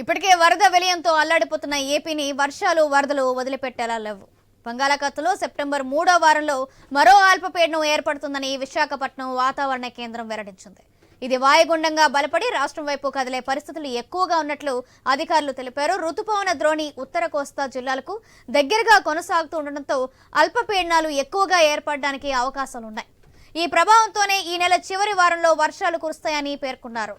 ఇప్పటికే వరద విలయంతో అల్లాడిపోతున్న ఏపీని వర్షాలు వరదలు వదిలిపెట్టేలా లేవు. బంగాళాఖాతంలో సెప్టెంబర్ మూడో వారంలో మరో అల్పపీడనం ఏర్పడుతుందని విశాఖపట్నం వాతావరణ కేంద్రం వెల్లడించింది. ఇది వాయుగుండంగా బలపడి రాష్ట్రం వైపు కదిలే పరిస్థితులు ఎక్కువగా ఉన్నట్లు అధికారులు తెలిపారు. రుతుపవన ద్రోణి ఉత్తర కోస్తా జిల్లాలకు దగ్గరగా కొనసాగుతూ ఉండడంతో అల్పపీడనాలు ఎక్కువగా ఏర్పడడానికి అవకాశాలున్నాయి. ఈ ప్రభావంతోనే ఈ నెల చివరి వారంలో వర్షాలు కురుస్తాయని పేర్కొన్నారు.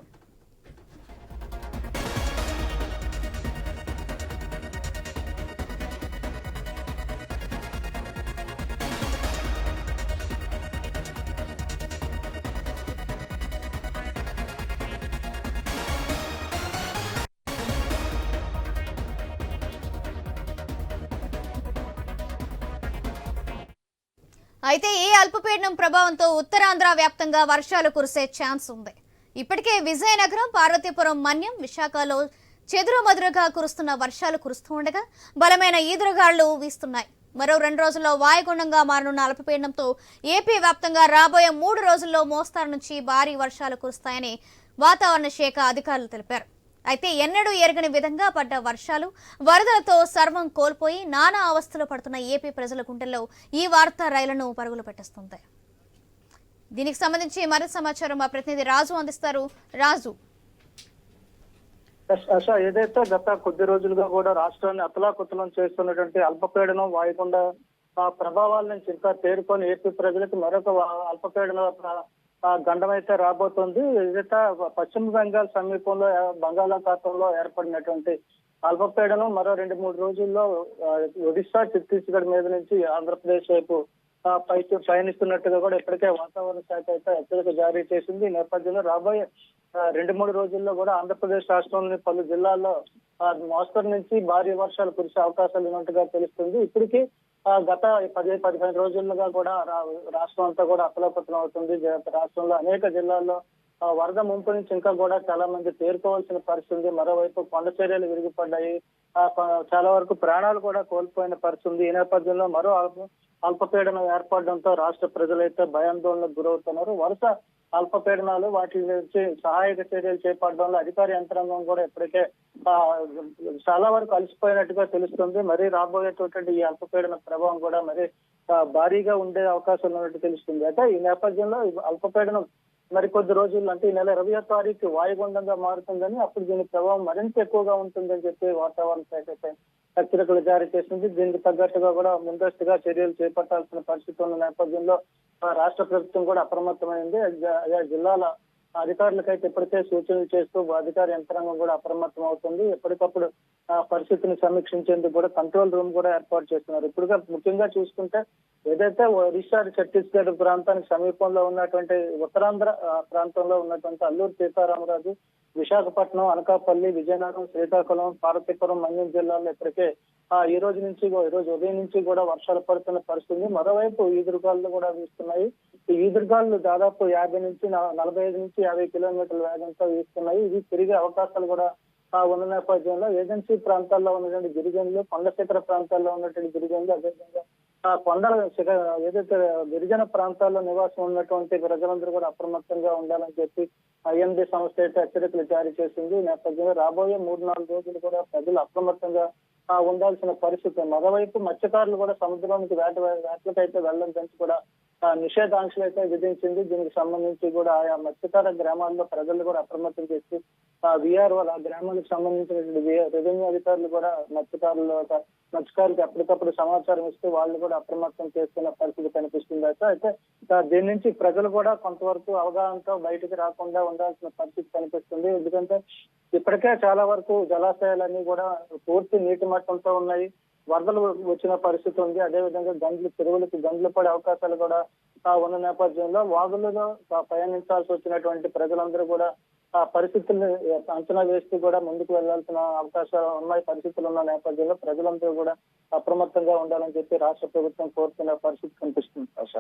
అయితే ఈ అల్పపీడనం ప్రభావంతో ఉత్తరాంధ్ర వ్యాప్తంగా వర్షాలు కురిసే ఛాన్స్ ఉంది. ఇప్పటికే విజయనగరం పార్వతీపురం మన్యం విశాఖలో చెదురుమదురుగా కురుస్తున్న వర్షాలు కురుస్తూ ఉండగా బలమైన ఈదురుగాళ్ళు వీస్తున్నాయి. మరో రెండు రోజుల్లో వాయుగుండంగా మారనున్న అల్పపీడనంతో ఏపీ వ్యాప్తంగా రాబోయే మూడు రోజుల్లో మోస్తారు నుంచి భారీ వర్షాలు కురుస్తాయని వాతావరణ శాఖ అధికారులు తెలిపారు. అయితే ఎన్నడూ ఎరగని విధంగా పడ్డ వర్షాలు వరదలతో సర్వం కోల్పోయి నానా అవస్థలు పడుతున్న ఏపీ ప్రజల గుండెల్లో ఈ వార్త రైళ్ళను పరుగులు పెట్టిస్తుంది. దీనికి సంబంధించి మరింత సమాచారం మా ప్రతినిధి రాజు అందిస్తారు. రాజు. ఏదైతే గత కొద్ది రోజులుగా కూడా రాష్ట్రాన్ని అతలాకుతలం చేస్తున్నటువంటి అల్పపీడనం వాయుగుండ ప్రభావాల నుంచి ఇంకా తేరుకొని ఏపీ ప్రజలకు మరొక అల్పపీడన గండం అయితే రాబోతుంది. ఏదైతే పశ్చిమ బెంగాల్ సమీపంలో బంగాళాఖాతంలో ఏర్పడినటువంటి అల్పపీడనం మరో రెండు మూడు రోజుల్లో ఒడిశా ఛత్తీస్గఢ్ మీద నుంచి ఆంధ్రప్రదేశ్ వైపు ఆ, పైకి పయనిస్తున్నట్టుగా కూడా ఇప్పటికే వాతావరణ శాఖ అయితే హెచ్చరిక జారీ చేసింది. ఈ నేపథ్యంలో రాబోయే రెండు మూడు రోజుల్లో కూడా ఆంధ్రప్రదేశ్ రాష్ట్రంలోని పలు జిల్లాల్లో మోస్తరు నుంచి భారీ వర్షాలు కురిసే అవకాశాలు ఉన్నట్టుగా తెలుస్తుంది. ఇప్పటికీ గత పది పదిహేను రోజులుగా కూడా రా- రాష్ట్రం అంతా కూడా అతలపతలం అవుతుంది. రాష్ట్రంలో అనేక జిల్లాల్లో వరద ముంపు నుంచి ఇంకా కూడా చాలా మంది తేరుకోవాల్సిన పరిస్థితి ఉంది. మరోవైపు కొండ చర్యలు విరిగిపడ్డాయి. చాలా వరకు ప్రాణాలు కూడా కోల్పోయిన పరిస్థితి ఉంది. ఈ నేపథ్యంలో మరో అల్ప- అల్పపీడనం ఏర్పడడంతో రాష్ట్ర ప్రజలైతే భయాందోళనకు గురవుతున్నారు. వరుస అల్పపీడనాలు వాటి నుంచి సహాయక చర్యలు చేపట్టడంలో అధికార యంత్రాంగం కూడా ఇప్పటికే చాలా వరకు అలసిపోయినట్టుగా తెలుస్తుంది. మరి రాబోయేటటువంటి ఈ అల్పపీడన ప్రభావం కూడా మరి భారీగా ఉండే అవకాశం ఉన్నట్టు తెలుస్తుంది. అయితే ఈ నేపథ్యంలో ఈ అల్పపీడనం మరి కొద్ది రోజుల్లో అంటే ఈ నెల ఇరవై తారీఖు వాయుగుండంగా మారుతుందని అప్పుడు దీని ప్రభావం మరింత ఎక్కువగా ఉంటుందని చెప్పి వాతావరణ శాఖ హెచ్చరికలు జారీ చేసింది. దీనికి తగ్గట్టుగా కూడా ముందస్తుగా చర్యలు చేపట్టాల్సిన పరిస్థితి ఉన్న నేపథ్యంలో రాష్ట్ర ప్రభుత్వం కూడా అప్రమత్తమైంది. ఆయా జిల్లాల అధికారులకైతే ఇప్పటికే సూచనలు చేస్తూ అధికార యంత్రాంగం కూడా అప్రమత్తం అవుతుంది ఎప్పటికప్పుడు పరిస్థితిని సమీక్షించేందుకు కూడా కంట్రోల్ రూమ్ కూడా ఏర్పాటు చేస్తున్నారు. ఇప్పుడుగా ముఖ్యంగా చూసుకుంటే ఏదైతే ఒడిశా ఛత్తీస్గఢ్ ప్రాంతానికి సమీపంలో ఉన్నటువంటి ఉత్తరాంధ్ర ప్రాంతంలో ఉన్నటువంటి అల్లూరు సీతారామరాజు విశాఖపట్నం అనకాపల్లి విజయనగరం శ్రీకాకుళం పార్వతీపురం మన్యం జిల్లాల్లో ఇప్పటికే ఆ ఈ రోజు నుంచి ఈ రోజు ఉదయం నుంచి కూడా వర్షాలు పడుతున్న పరిస్థితి మరోవైపు ఈదురుగాలు కూడా వీస్తున్నాయి. ఈ ఈదురుగాలు దాదాపు యాభై నుంచి నలభై ఐదు నుంచి యాభై కిలోమీటర్ల వేగంతో వీస్తున్నాయి. ఇవి తిరిగే అవకాశాలు కూడా ఉన్న నేపథ్యంలో ఏజెన్సీ ప్రాంతాల్లో ఉన్నటువంటి గిరిజనులు కొండ శిఖర ప్రాంతాల్లో ఉన్నటువంటి గిరిజనులు అదేవిధంగా ఆ కొండల శిఖ ఏదైతే గిరిజన ప్రాంతాల్లో నివాసం ఉన్నటువంటి ప్రజలందరూ కూడా అప్రమత్తంగా ఉండాలని చెప్పి ఐఎండి సంస్థ అయితే హెచ్చరికలు జారీ చేసింది. నేపథ్యంలో రాబోయే మూడు నాలుగు రోజులు కూడా ప్రజలు అప్రమత్తంగా ఉండాల్సిన పరిస్థితి మరోవైపు మత్స్యకారులు కూడా సముద్రానికి వేట వేటలకైతే వెళ్ళడం కూడా నిషేధాంక్షలు అయితే విధించింది. దీనికి సంబంధించి కూడా ఆయా మత్స్యకార గ్రామాల్లో ప్రజలు కూడా అప్రమత్తం చేసి విఆర్ వాళ్ళ ఆ గ్రామానికి సంబంధించినటువంటి రెవెన్యూ అధికారులు కూడా మత్స్యకారులు మత్స్యకారులకు ఎప్పటికప్పుడు సమాచారం ఇస్తూ వాళ్ళు కూడా అప్రమత్తం చేస్తున్న పరిస్థితి కనిపిస్తుంది. అయితే అయితే దీని నుంచి ప్రజలు కూడా కొంతవరకు అవగాహనతో బయటకు రాకుండా ఉండాల్సిన పరిస్థితి కనిపిస్తుంది. ఎందుకంటే ఇప్పటికే చాలా వరకు జలాశయాలన్నీ కూడా పూర్తి నీటి మట్టంతో ఉన్నాయి. వరదలు వచ్చిన పరిస్థితి ఉంది. అదేవిధంగా గండ్లు చెరువులకు గండ్లు పడే అవకాశాలు కూడా ఉన్న నేపథ్యంలో వాగులలో ప్రయాణించాల్సి వచ్చినటువంటి ప్రజలందరూ కూడా ఆ పరిస్థితుల్ని అంచనా వేస్తూ కూడా ముందుకు వెళ్ళాల్సిన అవకాశాలు ఉన్నాయి పరిస్థితులు ఉన్న నేపథ్యంలో ప్రజలందరూ కూడా అప్రమత్తంగా ఉండాలని చెప్పి రాష్ట్ర ప్రభుత్వం కోరుతున్న పరిస్థితి కనిపిస్తుంది ఆశ.